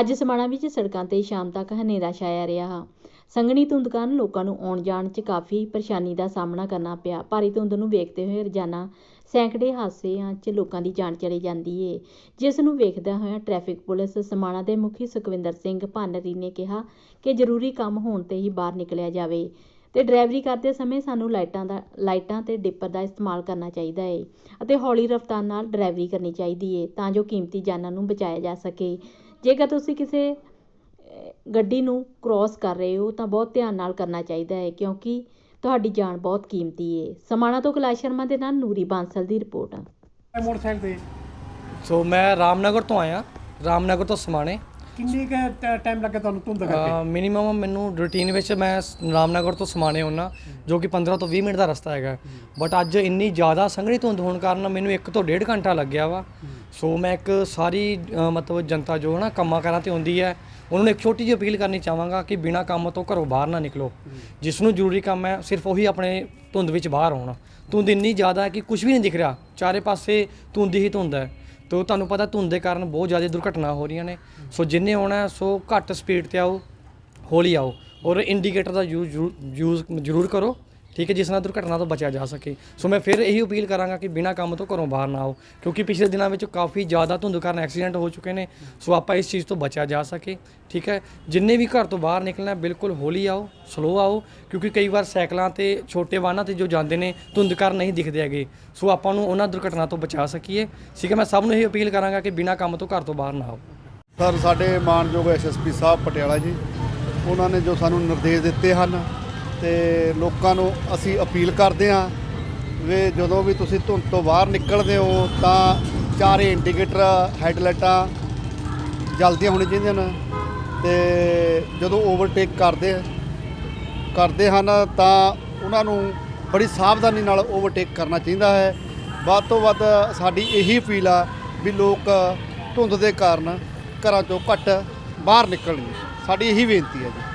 ਅੱਜ ਸਮਾਣਾ ਵਿੱਚ ਸੜਕਾਂ ਤੇ ਸ਼ਾਮ ਤੱਕ ਹਨੇਰਾ ਛਾਇਆ ਰਿਹਾ। ਸੰਘਣੀ ਧੁੰਦ ਕਾਰਨ ਲੋਕਾਂ ਨੂੰ ਆਉਣ ਜਾਣ 'ਚ ਕਾਫੀ ਪਰੇਸ਼ਾਨੀ ਦਾ ਸਾਹਮਣਾ ਕਰਨਾ ਪਿਆ। ਭਾਰੀ ਧੁੰਦ ਨੂੰ ਵੇਖਦੇ ਹੋਏ ਰੋਜ਼ਾਨਾ ਸੈਂਕੜੇ ਹਾਦਸਿਆਂ 'ਚ ਲੋਕਾਂ ਦੀ ਜਾਨ ਚਲੀ ਜਾਂਦੀ ਏ। ਜਿਸ ਨੂੰ ਵੇਖਦਿਆਂ ਹੋਇਆਂ ਟ੍ਰੈਫਿਕ ਪੁਲਿਸ ਸਮਾਣਾ ਦੇ ਮੁਖੀ ਸੁਖਵਿੰਦਰ ਸਿੰਘ ਭਾਨਰੀ ਨੇ ਕਿਹਾ ਕਿ ਜ਼ਰੂਰੀ ਕੰਮ ਹੋਣ ਤੇ ਹੀ ਬਾਹਰ ਨਿਕਲਿਆ ਜਾਵੇ ਤੇ ਡਰਾਈਵਰੀ ਕਰਦੇ ਸਮੇਂ ਸਾਨੂੰ ਲਾਈਟਾਂ ਦਾ, ਲਾਈਟਾਂ ਤੇ ਡਿੱਪਰ ਦਾ ਇਸਤੇਮਾਲ ਕਰਨਾ ਚਾਹੀਦਾ ਏ ਅਤੇ ਹੌਲੀ ਰਫ਼ਤਾਰ ਨਾਲ ਡਰਾਈਵਰੀ ਕਰਨੀ ਚਾਹੀਦੀ ਏ ਤਾਂ ਜੋ ਕੀਮਤੀ ਜਾਨਾਂ ਨੂੰ ਬਚਾਇਆ ਜਾ ਸਕੇ। ਜੇਕਰ ਤੁਸੀਂ ਕਿਸੇ ਗੱਡੀ ਨੂੰ ਕ੍ਰਾਸ ਕਰ ਰਹੇ ਹੋ ਤਾਂ ਬਹੁਤ ਧਿਆਨ ਨਾਲ ਕਰਨਾ ਚਾਹੀਦਾ ਹੈ ਕਿਉਂਕਿ ਤੁਹਾਡੀ ਜਾਨ ਬਹੁਤ ਕੀਮਤੀ ਏ। ਸਮਾਣਾ ਤੋਂ ਕੈਲਾਸ਼ ਸ਼ਰਮਾ ਦੇ ਨਾਲ ਨੂਰੀ ਬਾਂਸਲ ਦੀ ਰਿਪੋਰਟ। ਮੋਟਰਸਾਈਕਲ ਤੇ। ਸੋ ਮੈਂ ਰਾਮਨਗਰ ਤੋਂ ਆਇਆ ਰਾਮਨਗਰ ਤੋਂ ਸਮਾਣੇ। ਕਿੰਨੀ ਕੁ ਟਾਈਮ ਲੱਗਾ ਤੁਹਾਨੂੰ ਧੁੰਦ ਕਰਕੇ? ਮਿਨੀਮਮ ਮੈਨੂੰ ਰੂਟੀਨ ਵਿੱਚ ਮੈਂ ਰਾਮਨਗਰ ਤੋਂ ਸਮਾਣੇ ਹੁੰਨਾ ਜੋ ਕਿ 15 ਤੋਂ 20 ਮਿੰਟ ਦਾ ਰਸਤਾ ਹੈਗਾ। ਬਟ ਅੱਜ ਇੰਨੀ ਜ਼ਿਆਦਾ ਸੰਘਣੀ ਧੁੰਦ ਹੋਣ ਕਾਰਨ ਮੈਨੂੰ 1 ਤੋਂ 1.5 ਘੰਟਾ ਲੱਗਿਆ ਵਾ। ਸੋ ਮੈਂ ਇੱਕ ਸਾਰੀ ਅ, ਮਤਲਬ ਜਨਤਾ ਜੋ ਹੈ ਨਾ ਕੰਮਾਂ ਕਾਰਾਂ ਤੇ ਹੁੰਦੀ ਹੈ ਉਹਨਾਂ ਨੂੰ ਇੱਕ ਛੋਟੀ ਜਿਹੀ ਅਪੀਲ ਕਰਨੀ ਚਾਹਾਂਗਾ ਕਿ ਬਿਨਾਂ ਕੰਮ ਤੋਂ ਘਰੋਂ ਬਾਹਰ ਨਾ ਨਿਕਲੋ। ਜਿਸ ਨੂੰ ਜ਼ਰੂਰੀ ਕੰਮ ਹੈ ਸਿਰਫ ਉਹੀ ਆਪਣੇ ਧੁੰਦ ਵਿੱਚ ਬਾਹਰ ਆਉਣਾ। ਧੁੰਦ ਇੰਨੀ ਜ਼ਿਆਦਾ ਹੈ ਕਿ ਕੁਝ ਵੀ ਨਹੀਂ ਦਿਖ ਰਿਹਾ। ਚਾਰੇ ਪਾਸੇ ਧੁੰਦ ਹੀ ਧੁੰਦ ਹੈ। ਤੋ ਤੁਹਾਨੂੰ ਪਤਾ ਧੁੰਦ ਦੇ ਕਾਰਨ ਬਹੁਤ ਜ਼ਿਆਦਾ ਦੁਰਘਟਨਾ ਹੋ ਰਹੀਆਂ ਨੇ। ਸੋ ਜਿੰਨੇ ਆਉਣਾ ਹੈ, ਸੋ ਘੱਟ ਸਪੀਡ ਤੇ ਆਓ ਹੌਲੀ ਆਓ। ਔਰ ਇੰਡੀਕੇਟਰ ਦਾ ਯੂਜ਼ ਯੂਜ਼ ਜ਼ਰੂਰ ਕਰੋ। ਠੀਕ ਹੈ, ਜਿਸ ਨਾਲ ਦੁਰਘਟਨਾ ਤੋਂ ਬਚਿਆ ਜਾ ਸਕੇ। ਸੋ ਮੈਂ ਫਿਰ ਇਹੀ ਅਪੀਲ ਕਰਾਂਗਾ ਕਿ ਬਿਨਾਂ ਕੰਮ ਤੋਂ ਘਰੋਂ ਬਾਹਰ ਨਾ ਆਓ, ਕਿਉਂਕਿ ਪਿਛਲੇ ਦਿਨਾਂ ਵਿੱਚ ਕਾਫੀ ਜ਼ਿਆਦਾ ਧੁੰਦ ਕਾਰਨ ਐਕਸੀਡੈਂਟ ਹੋ ਚੁੱਕੇ ਨੇ। ਸੋ ਆਪਾਂ ਇਸ ਚੀਜ਼ ਤੋਂ ਬਚਿਆ ਜਾ ਸਕੇ, ਠੀਕ ਹੈ। ਜਿੰਨੇ ਵੀ ਘਰ ਤੋਂ ਬਾਹਰ ਨਿਕਲਣਾ ਬਿਲਕੁਲ ਹੌਲੀ ਆਓ, ਸਲੋ ਆਓ, ਕਿਉਂਕਿ ਕਈ ਵਾਰ ਸਾਈਕਲਾਂ ਤੇ, ਛੋਟੇ ਵਾਹਨਾਂ ਤੇ ਜੋ ਜਾਂਦੇ ਨੇ, ਧੁੰਦ ਕਾਰਨ ਨਹੀਂ ਦਿਖਦੇ ਹੈਗੇ। ਸੋ ਆਪਾਂ ਨੂੰ ਉਹਨਾਂ ਦੁਰਘਟਨਾ ਤੋਂ ਬਚਾ ਸਕੀਏ। ਠੀਕ ਹੈ, ਮੈਂ ਸਭ ਨੂੰ ਇਹੀ ਅਪੀਲ ਕਰਾਂਗਾ ਕਿ ਬਿਨਾਂ ਕੰਮ ਤੋਂ ਘਰ ਤੋਂ ਬਾਹਰ ਨਾ ਆਓ। ਸਰ, ਸਾਡੇ ਮਾਨਯੋਗ ਐਸਐਸਪੀ ਸਾਹਿਬ ਪਟਿਆਲਾ ਜੀ, ਉਹਨਾਂ ਨੇ ਜੋ ਸਾਨੂੰ ਨਿਰਦੇਸ਼ ਦਿੱਤੇ ਹਨ ਤੇ ਲੋਕਾਂ ਨੂੰ ਅਸੀਂ ਅਪੀਲ ਕਰਦੇ ਹਾਂ ਵੀ ਜਦੋਂ ਵੀ ਤੁਸੀਂ ਧੁੰਦ ਤੋਂ ਬਾਹਰ ਨਿਕਲਦੇ ਹੋ ਤਾਂ ਚਾਰੇ ਇੰਡੀਕੇਟਰ, ਹੈਡਲਾਈਟਾਂ ਜਲਦੀਆਂ ਹੋਣੀਆਂ ਚਾਹੀਦੀਆਂ ਨੇ ਤੇ ਜਦੋਂ ਓਵਰਟੇਕ ਕਰਦੇ ਕਰਦੇ ਹਨ ਤਾਂ ਉਹਨਾਂ ਨੂੰ ਬੜੀ ਸਾਵਧਾਨੀ ਨਾਲ ਓਵਰਟੇਕ ਕਰਨਾ ਚਾਹੀਦਾ ਹੈ। ਵੱਧ ਤੋਂ ਵੱਧ ਸਾਡੀ ਇਹੀ ਅਪੀਲ ਆ ਵੀ ਲੋਕ ਧੁੰਦ ਦੇ ਕਾਰਨ ਘਰਾਂ ਚੋਂ ਘੱਟ ਬਾਹਰ ਨਿਕਲਣ ਸਾਡੀ ਇਹੀ ਬੇਨਤੀ ਹੈ ਜੀ।